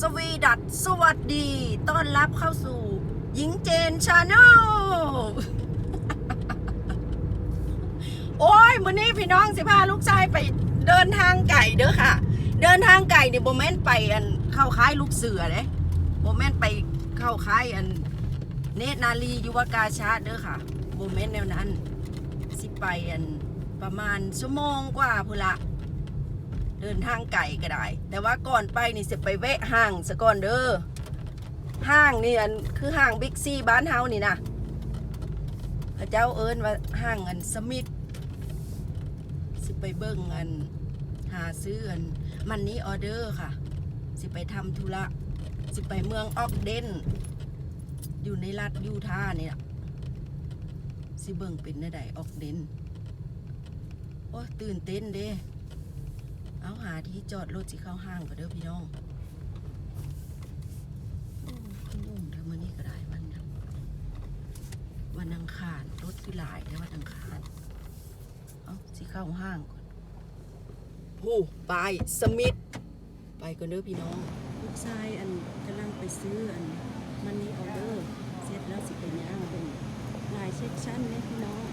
สวีดัตสวัสดี ต้อนรับเข้าสู่ หญิงเจนชาแนลโอ้ยมื้อนี้พี่น้องสิพาลูกชายไปเดินทางไก่เด้อค่ะ เดินทางไก่เนี่ยโบแมนไปอันเข้าค่ายลูกเสือเด้โบแมนไปเข้าค่ายอัน เนตรนาลียุวกาชาตเด้อค่ะโบแมนแนวนั้น สิไปอันประมาณชั่วโมงกว่าพุนละ ดินทางไก่ก็ได้ แต่ว่าก่อนไปนี่สิไปแวะห้างซะก่อนเด้อห้างนี่อันคือห้างบิ๊กซีบ้านเฮานี่นะพระเจ้าเอิ้นว่าห้างอันสมิธสิไปเบิ่งอันหาซื้ออันมันนี้ออเดอร์ค่ะ สิไปทำธุระสิไปเมืองออกเดนอยู่ในรัฐยูทาห์นี่ล่ะสิเบิ่งเป็นได้ออกเดนโอ้ตื่นเต้นเด้ เอาหาที่จอดรถสิเข้าห้างก็เด้อพี่น้องโอ้ขึ้นอุ่มเด้อมื่อนี้ก็ได้วันหยังวันอังคารรถคือหลายได้อวันอังคารเอาสิเข้าห้างก่อนโอ้ไปสมิธไปก่อนเด้อพี่น้องลูกชายอันกำลังไปซื้ออันมันนี่ออเดอร์เสร็จแล้วสิไปย่างเป็นลายเช็คชั่นเลยพี่น้อง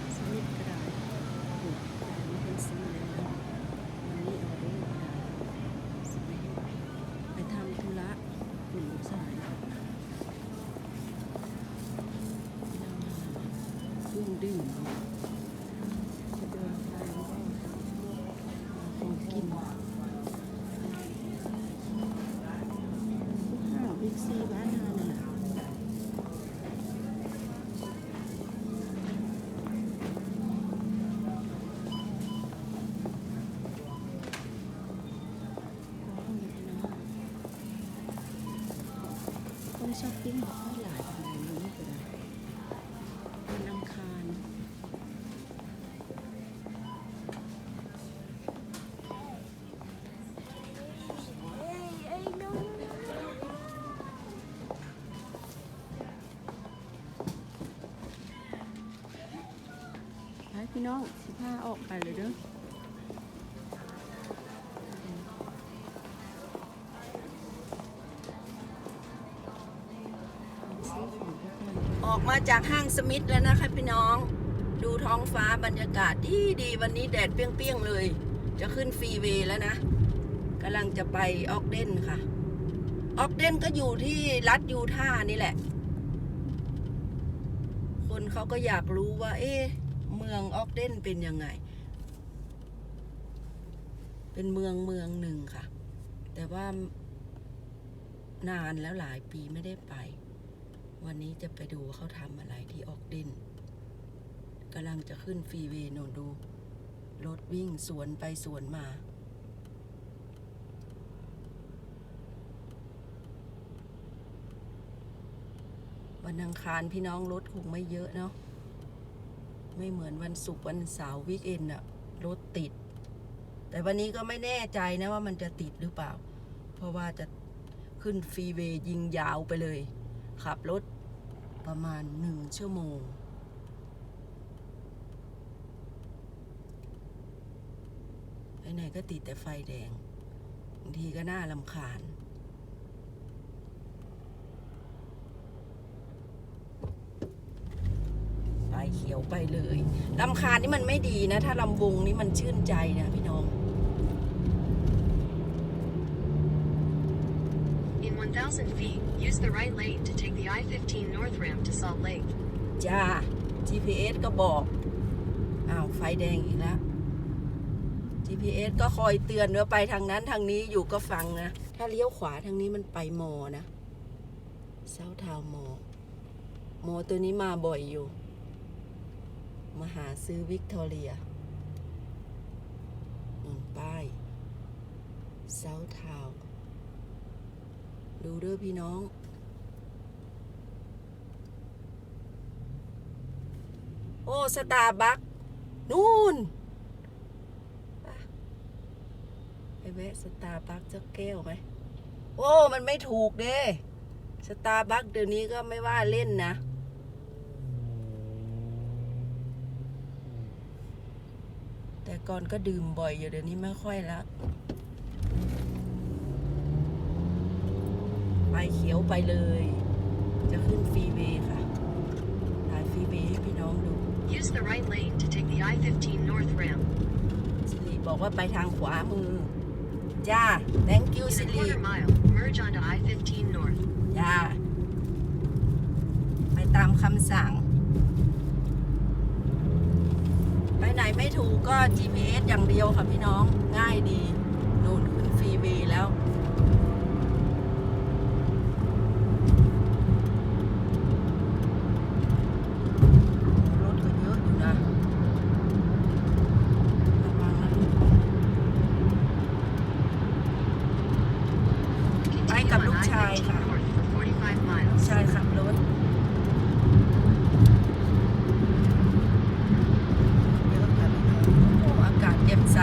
น้องสิพาออกไปเลยเด้อออกมาจากห้างสมิธแล้วนะคะพี่น้อง ดูท้องฟ้าบรรยากาศดีดีวันนี้แดดเปรี้ยงๆเลย จะขึ้นฟรีเวย์แล้วนะกำลังจะไปออกเดนค่ะ ออกเดนก็อยู่ที่รัฐยูทาห์นี่แหละ คนเขาก็อยากรู้ว่า เอ๊ะ มืองออกเดนเป็นยังไง เป็นเมืองเมืองหนึ่งค่ะ แต่ว่านานแล้วหลายปีไม่ได้ไป วันนี้จะไปดูเขาทำอะไรที่ออกเดนกำลังจะขึ้นฟรีเวย์โนนดู รถวิ่งสวนไปสวนมาวันอังคารพี่น้องรถคงไม่เยอะเนาะ ไม่เหมือนวันศุกร์วันเสาร์วิกเอนอะรถติด แต่วันนี้ก็ไม่แน่ใจนะว่ามันจะติดหรือเปล่า เพราะว่าจะขึ้นฟรีเวย์ยิงยาวไปเลย ขับรถประมาณหนึ่งชั่วโมง ไปไหนก็ติดแต่ไฟแดงบางทีก็น่าลำคาญ ไฟเขียวไปเลยลำคาญนี่มันไม่ดีนะ ถ้าลำวงนี่มันชื่นใจนะพี่น้อง In 1,000 feet, use the right lane to take the I-15 North ramp to Salt Lake. จ้า GPS ก็บอก อ้าว ไฟแดงอีกแล้ว GPS ก็คอยเตือนว่าไปทางนั้นทางนี้อยู่ก็ฟังนะ ถ้าเลี้ยวขวาทางนี้มันไปมอนะเซาทาวมอ มอตัวนี้มาบ่อยอยู่ มาหาซื้อวิกตอเรียอืมป้ายเซาทาวดูเด้อพี่น้อง โอ้สตาร์บัคนู่นไปแวะสตาร์บัคสักแก้วไหม โอ้ มันไม่ถูกเด้สตาร์บัคเดี๋ยวนี้ก็ไม่ว่าเล่นนะ ก่อนก็ดื่มบ่อยอยู่เดี๋ยวนี้ไม่ค่อยละเขียวไปเลย จะขึ้นฟรีเวย์ค่ะถ่ายฟรีเวย์ให้พี่น้องดู Use the right lane to take the I-15 North ramp. สิริบอกว่าไปทางขวามือ จ้า thank you In สิ a ริ quarter mile, merge onto I-15 North. จ้า ไปตามคำสั่ง ไหนไม่ถูกก็ GPS อย่างเดียวค่ะพี่น้องง่ายดี นู่นขึ้นฟรีวีแล้ว รถก็เยอะอยู่นะระวังนะลูก Continue Bye, on Kabuk Chai, I-15 ค่ะ North for 45 miles. ใช่ขับรถเยอะค่ะพี่น้องโอ้อากาศเย็นใส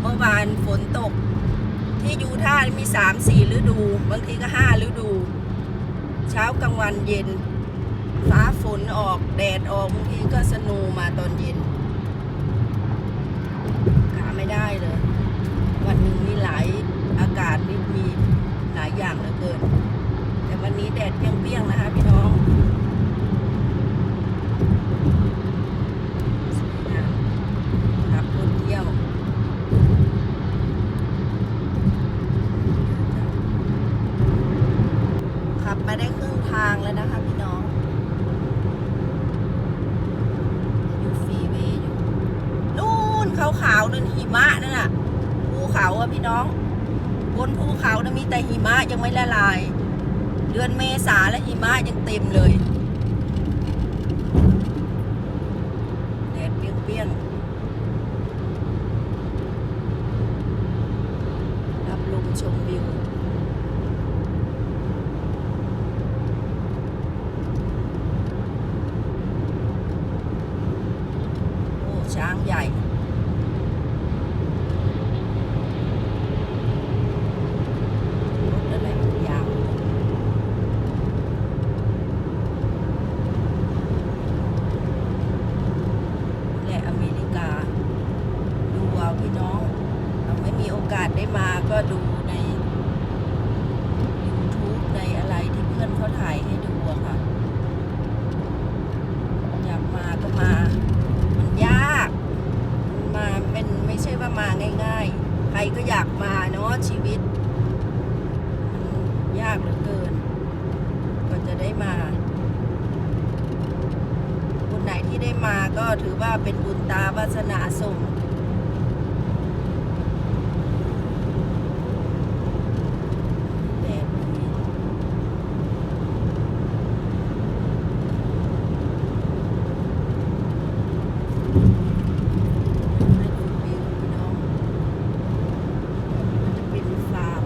เมื่อวานฝนตก ที่ยูท่าห์มีสามสี่ฤดู บางทีก็ห้าฤดู เช้ากลาง วันเย็น ฟ้าฝนออกแดดออกบางทีก็สนูมาตอนเย็นกาไม่ได้เลย วันหนึ่งมีหลายอากาศนี่มีหลายอย่างเหลือเกิน แต่วันนี้แดดเปี้ยงๆนะคะพี่น้องสวยงามขับรถเที่ยวขับมาได้ครึ่ง ทางแล้วนะคะพี่น้อง อยู่ฟรีเวย์อยู่นู่นขาวๆนั่นหิมะนั่นน่ะภูเขาอะพี่น้อง บนภูเขานะมีแต่หิมะยังไม่ละลาย เดือนเมษาและหิมะยังเต็มเลยแดดเปรี้ยงๆรับลมชมวิว โอ้ ช้างใหญ่ รถอะไรมันยาวและอเมริกา ดูเอาพี่น้องเราไม่มีโอกาสได้มาก็ดูใน YouTube ในอะไรที่เพื่อนเขาถ่ายให้ดูอะค่ะ อยากมาก็มา มันยาก มันมาเป็นไม่ใช่ว่ามาง่ายๆ ใครก็อยากมาเนาะชีวิต มันยากเหลือเกินก็จะได้มาคนไหนที่ได้มาก็ถือว่าเป็นบุญตาวาสนาส่งแดดดีให้ดูวิวพี่น้องมันจะเป็นฟาร์ม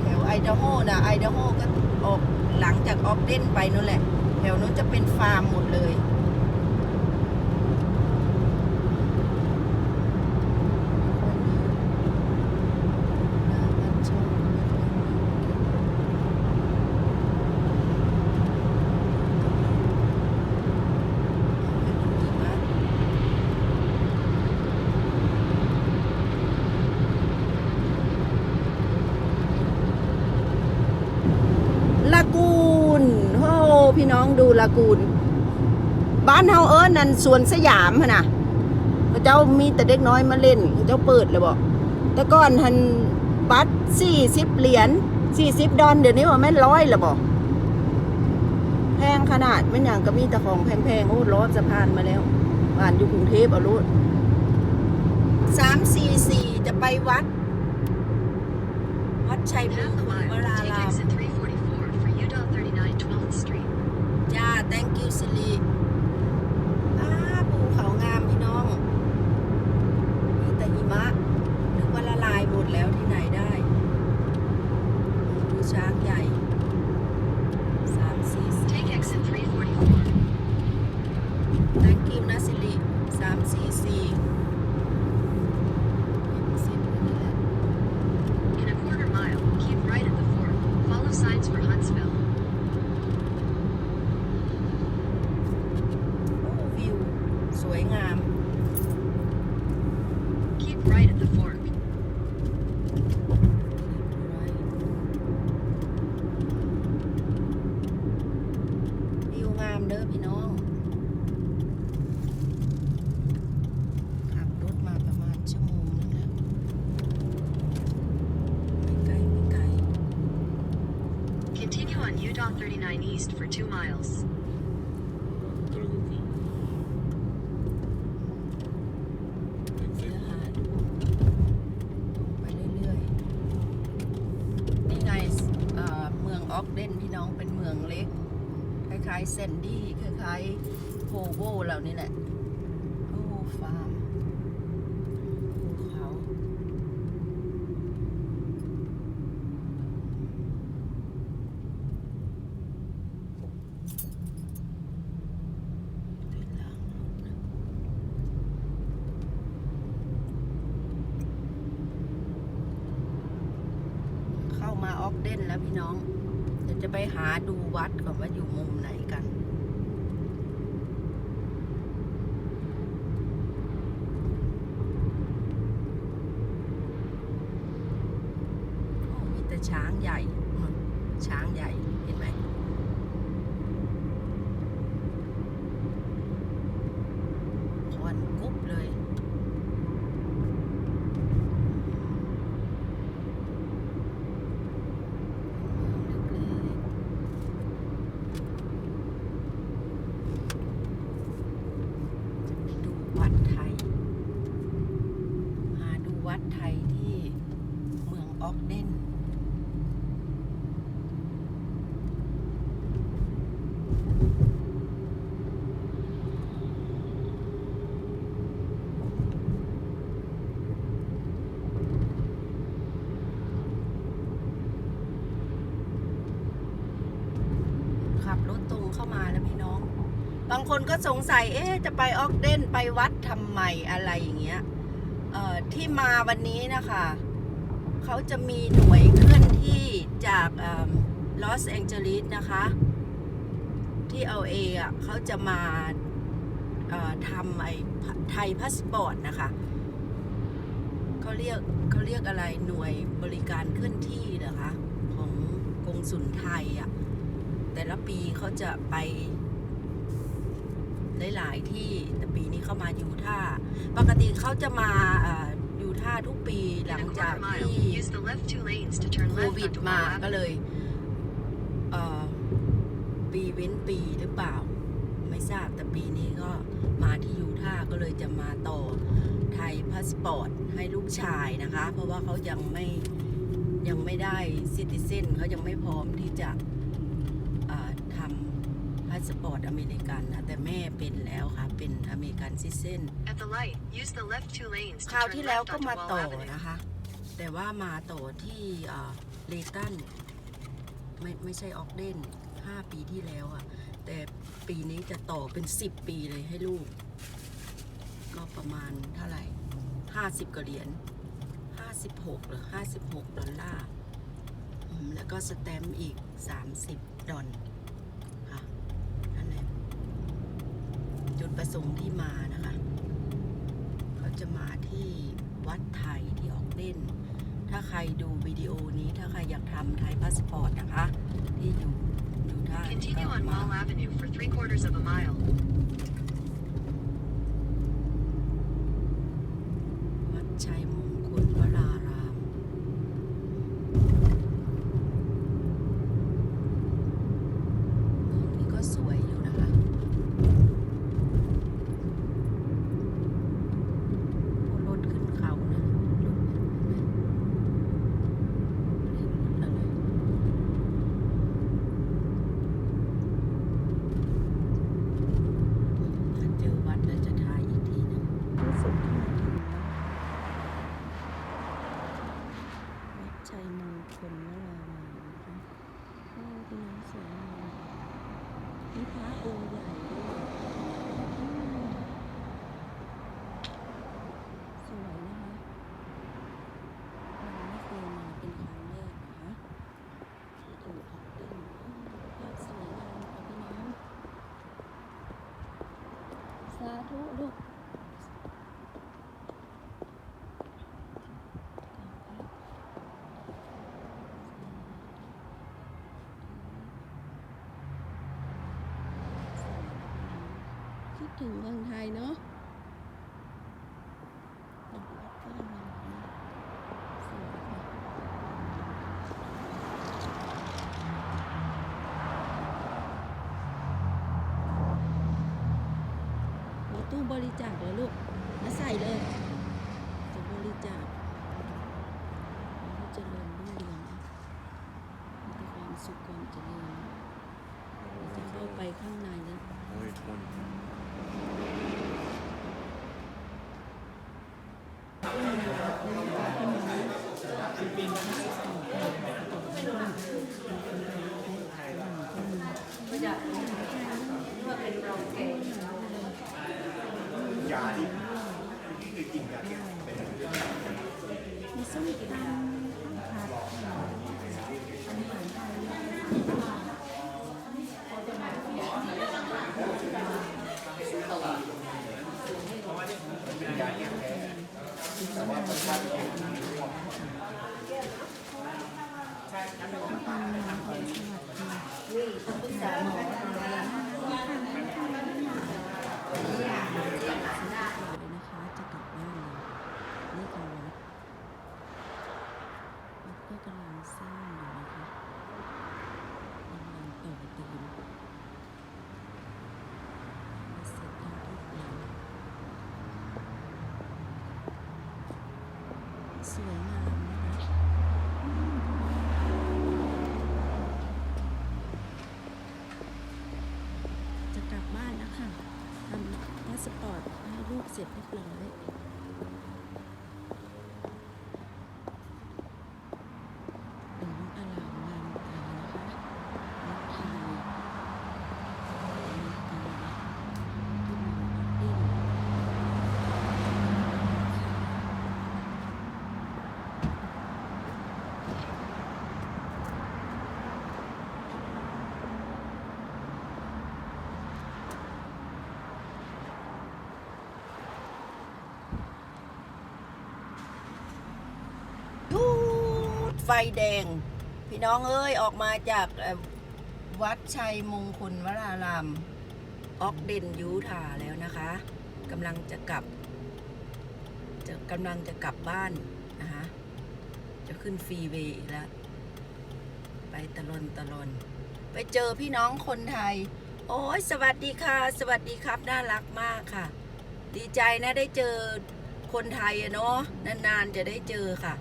แถวไอดาโฮนะไอดาโฮก็ออกหลังจากออก เด่นไปนู่นแหละ แถวนู้นจะเป็นฟาร์มหมดเลย ลากูนโอ้พี่ น้องดูลากูนบ้านเฮาเอิ้นนั่นสวนสยามหั่นน่ะพระเจ้ามีแต่เด็กน้อยมาเล่นพระเจ้าเปิดเลยบอกแต่ก่อนหันบัตรสี่สิบเหรียญสี่สิบดอลเดี๋ยวนี้ว่าแม่นร้อยละบอกแพงขนาดไม่อย่างก็มีแต่ของแพงๆโอ้รถสะพานมาแล้วบ้านอยู่กรุงเทพเอารุสามสี่สี่จะไปวัด วัดชัยมง Half ค a ลวราราม exit 344 for UDOT 39 12th Street. จ้า thank you สิริอ้าภูเขางามพี่น้อง มีแต่หิมะ นึกว่าละลายหมดแล้วที่ไหนได้ ดูช้างใหญ่ สามสี่สี่ Take exit 344. thank you นะสิริสามสี่สี่สิบนี่แหละ In a quarter mile, keep right at the fort. Follow signs for Huntsville. right at the fork. วิวงาม เด้อพี่น้องขับรถมาประมาณชั่วโมงนึงแล้วไม่ไกลไม่ไกล Continue on U-Dot 39 East for 2 miles. เดี๋ยวหาดูไปเรื่อยๆ นี่ไงเอ่อเมืองออกเดนพี่น้องเป็นเมืองเล็ก คล้ายๆเซนดี้คล้ายๆโพโวเรานี่แหละ โอ้ฟาร์มภูเขาเป็นล้างเข้ามาออกเดนแล้วพี่น้อง ไปหาดูวัดก่อนว่าอยู่มุมไหนกัน โอ้มีแต่ช้างใหญ่อืมช้างใหญ่ เห็นไหม ควันกุ๊บเลย เมืองเล็กๆจะไปดูวัดไทย หาดูวัดไทยที่เมืองออกเดน ขับรถตรงเข้ามาแล้วพี่น้อง บางคนก็สงสัย เอ๊ะ จะไปออกเดนไปวัดทำไมอะไรอย่างเงี้ยเออที่มาวันนี้นะคะเขาจะมีหน่วยเคลื่อนที่จากลอสแองเจลิสนะคะ ที่เอาเออะเขาจะมาทำไอ้ไทยพาสปอร์ตนะคะเขาเรียกเขาเรียกอะไรหน่วยบริการเคลื่อนที่เหรอคะ ของกงสุลไทยอะแต่ละปีเขาจะไป หลายที่แต่ปีนี้เข้ามายูท่า ปกติเขาจะมาอ่อยูท่าทุกปีหลังจากที่โควิดมาก็เลยปีเว้นปีหรือเปล่า ไม่ทราบแต่ปีนี้ก็มาที่ยูท่าก็เลยจะมาต่อไทยพาสปอร์ตให้ลูกชายนะคะ เพราะว่าเขายังไม่ยังไม่ได้ซิติเซนเขายังไม่พร้อมที่จะ สปอร์ตอเมริกันนะแต่แม่เป็นแล้วค่ะ เป็นอเมริกันซิติเซน At the light, use the left two lanes ค to ราว turn ที่แล้ว left ก็ onto มา Wall ต่อ Avenue. นะคะ แต่ว่ามาต่อที่เลตันไม่ไม่ใช่ออกเดน5 ปีที่แล้วอะแต่ปีนี้จะต่อเป็น 10 ปีเลยให้ลูก ก็ประมาณเท่าไหร่ 50กว่าเหรียญ56 หรือ 56 ดอลลาร์อืมแล้วก็สแตมป์อีก 30 ดอลค่ะนั่นแหละจุด ประสงค์ที่มานะคะ เขาจะมาที่วัดไทยที่ออกเล่น ถ้าใครดูวิดีโอนี้ถ้าใครอยากทำไทยพาสปอร์ตนะคะ ที่อยู่อยู่ท่า Continue ก็ on มา Wall Avenue for three quarters of a mile. วัดชัยมงคลวราราม เมืองนี้ก็สวยอยู่นะคะ รถขึ้นเขานะรถเห็นไหมเรียกรถอะไรถ้าเจอวัดแล้วจะถ่ายอีกทีหนึงที่สุดที่มาถึงแล้ววัดชัยมงคลวรารามนะคะโอ้พี่น้องสวยมากมีพระองค์ใหญ่ด้วยอืมสวยนะคะ เราไม่เคยมาเป็นครั้งแรกนะคะที่ดูออกเดินภาพสวยงามค่ะพี่น้องสาธุลูก ถึงเมืองไทยเนาะมีตู้บริจาคเลยลูกมาใส่เลย จะบริจาคให้เจริญรุ่งเรืองนะมีแต่ความสุขความเจริญเราจะเข้าไปข้างในแล้ว Only 20. มีส้มตำผัดเลยนะคะจะกลับบ้านเลยนี่คือวัดวัดก็กำลังสร้างอยู่นะคะกำลังต่อเติมไม่เสร็จทั้งทุกอย่าง สวยงามนะคะจะกลับบ้านแล้วค่ะทำพาสปอร์ตให้ลูกเสร็จเรียบร้อย หลวงอารามงามตานะคะนักพีนักตาทุกหมู่นักดิ้นยูด ไฟแดง พี่น้องเอ้ยออกมาจากวัดชัยมงคลวรารามออกเด่นยูทาแล้วนะคะกำลังจะกลับ จะกำลังจะกลับบ้านนะคะจะขึ้นฟรีเวย์อีกแล้ว ไปตะลอนตะลอนไปเจอพี่น้องคนไทย โอ้ยสวัสดีค่ะ สวัสดีครับ น่ารักมากค่ะ ดีใจนะได้เจอคนไทยอะเนาะนานๆจะได้เจอค่ะ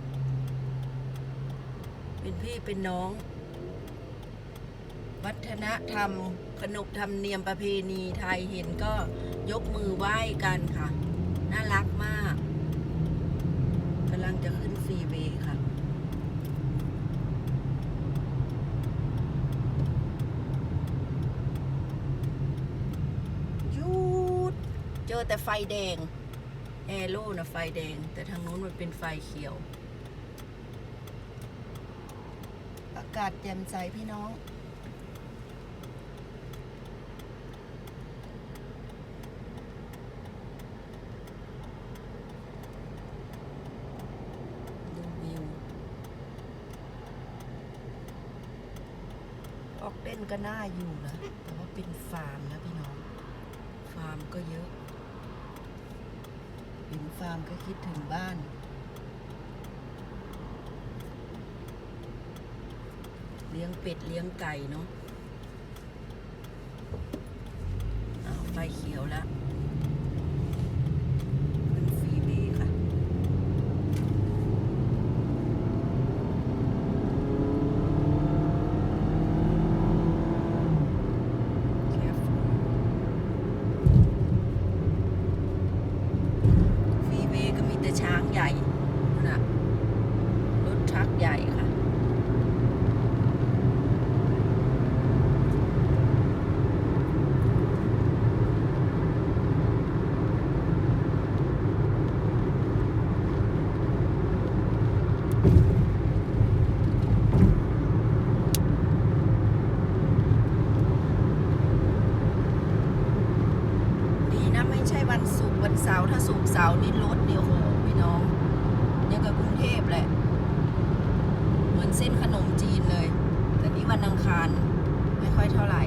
เป็นพี่เป็นน้อง วัฒนธรรม ขนบธรรมเนียมประเพณีไทยเห็นก็ยกมือไหว้กันค่ะ น่ารักมากกำลังจะขึ้นฟรีเวย์ค่ะหยุดเจอแต่ไฟแดง แอโร่นะไฟแดง แต่ทางนู้นมันเป็นไฟเขียว อา กาศแจ่มใสพี่น้อง ดูวิว ออกเล่นก็น่าอยู่นะ แต่ว่าเป็นฟาร์มนะพี่น้อง ฟาร์มก็เยอะ เห็นฟาร์มก็คิดถึงบ้าน เลี้ยงเป็ดเลี้ยงไก่เนาะอ้าไฟเขียวแล้วเป็นฟรีเวย์ค่ะ Careful ฟรีเวย์ก็มีแต่ช้างใหญ่นู่นน่ะ รถทรัคใหญ่ค่ะ ดีนะไม่ใช่วันศุกร์วันเสาร์ถ้าศุกร์เสาร์นี่รถเดียวโหพี่น้องเนี่ยกับกรุงเทพแหละ เหมือนเส้นขนมจีนเลย แต่นี่วันอังคารไม่ค่อยเท่าไหร่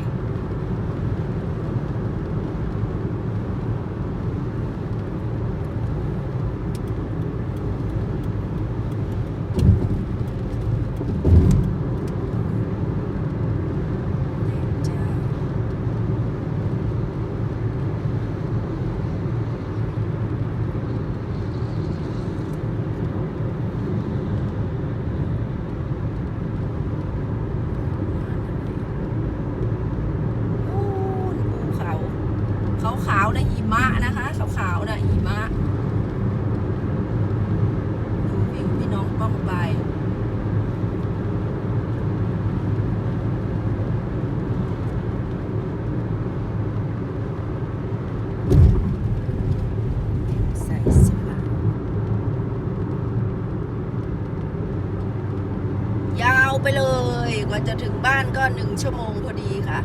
ไปเลย ก ว่าจะถึงบ้านก็หนึ่งชั่วโมงพอดีค่ะ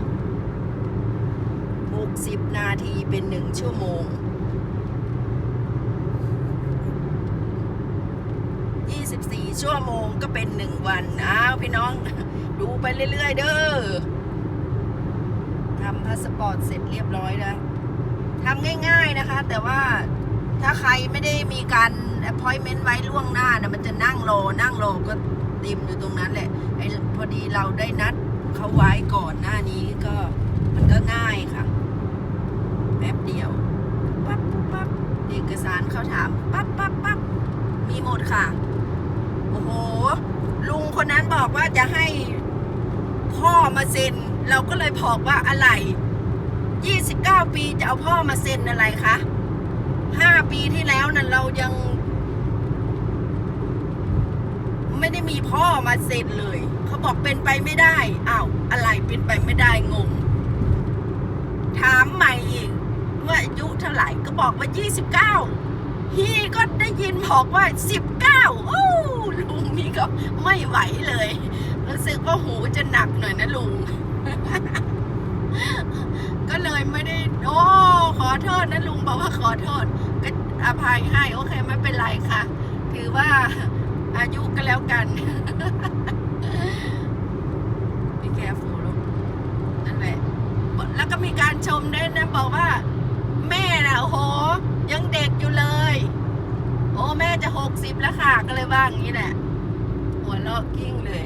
หกสิบนาทีเป็นหนึ่งชั่วโมงยี่สิบสี่ชั่วโมงก็เป็นหนึ่งวัน อ้าวพี่น้อง ดูไปเรื่อย ๆ เด้อทำพาสปอร์ตเสร็จเรียบร้อยแล้วทำง่าย ๆนะคะ แต่ว่าถ้าใครไม่ได้มีการ appointment ไว้ล่วงหน้านะมันจะนั่งรอนั่งรอก็ ติมอยู่ตรงนั้นแหละไอ้พอดีเราได้นัดเขาไว้ก่อนหน้านี้ก็มันก็ง่ายค่ะ แป๊บเดียวปั๊บปั๊บเอกสารเขาถามปั๊บปั๊บปั๊บมีหมดค่ะ โอ้โห ลุงคนนั้นบอกว่าจะให้พ่อมาเซ็น เราก็เลยบอกว่าอะไร29ปีจะเอาพ่อมาเซ็นอะไรคะ5ปีที่แล้วนั้นเรายัง ไมีพ่อมาเซ็นเลย เขาบอกเป็นไปไม่ได้อ้าวอะไรเป็นไปไม่ได้งง ถามใหม่อีกว่าอายุเท่าไหร่ก็บอกว่า 29ฮีก็ได้ยินบอกว่า 19โอ้ลุงนี่ก็ไม่ไหวเลย รู้สึกว่าหูจะหนักหน่อยนะลุงก็เลยไม่ได้ โอ้ ขอโทษนะลุงบอกว่าขอโทษก็อภัยให้ โอเคไม่เป็นไรค่ะ ถือว่า อายุก็แล้วกัน พี่แกฟูลูกนั่นแหละ แล้วก็มีการชมด้วยนะ บอกว่า แม่น่ะโอ้โห ยังเด็กอยู่เลย โอ้แม่จะหกสิบแล้วค่ะ ก็เลยว่าอย่างนี้แหละ หัวเราะกิ้งเลย